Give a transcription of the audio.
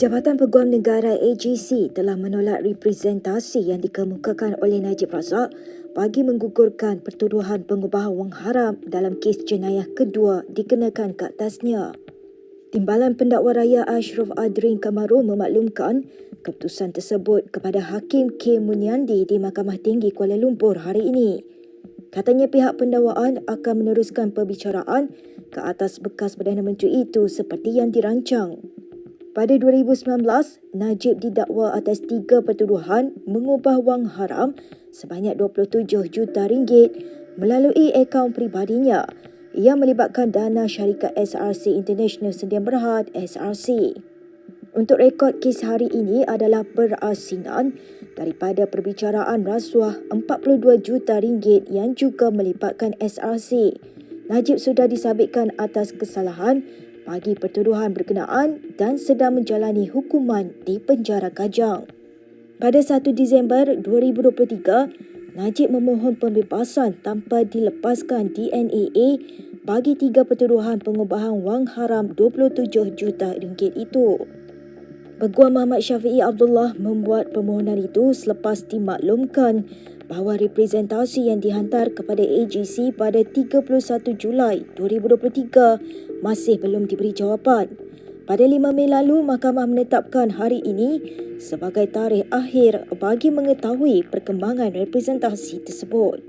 Jabatan Peguam Negara AGC telah menolak representasi yang dikemukakan oleh Najib Razak bagi menggugurkan pertuduhan pengubahan wang haram dalam kes jenayah kedua dikenakan ke atasnya. Timbalan Pendakwa Raya Ashraf Adrin Kamaru memaklumkan keputusan tersebut kepada Hakim K. Munyandi di Mahkamah Tinggi Kuala Lumpur hari ini. Katanya pihak pendakwaan akan meneruskan perbicaraan ke atas bekas Perdana Menteri itu seperti yang dirancang. Pada 2019, Najib didakwa atas tiga pertuduhan mengubah wang haram sebanyak 27 juta ringgit melalui akaun pribadinya yang melibatkan dana syarikat SRC International Sendian Berhad SRC. Untuk rekod kes hari ini adalah berasinan daripada perbicaraan rasuah 42 juta ringgit yang juga melibatkan SRC. Najib sudah disabitkan atas kesalahan bagi pertuduhan berkenaan dan sedang menjalani hukuman di penjara Kajang. Pada 1 Disember 2023, Najib memohon pembebasan tanpa dilepaskan DNAA bagi tiga pertuduhan pengubahan wang haram 27 juta ringgit itu. Peguam Muhammad Syafiee Abdullah membuat permohonan itu selepas dimaklumkan bahawa representasi yang dihantar kepada AGC pada 31 Julai 2023 masih belum diberi jawapan. Pada 5 Mei lalu, mahkamah menetapkan hari ini sebagai tarikh akhir bagi mengetahui perkembangan representasi tersebut.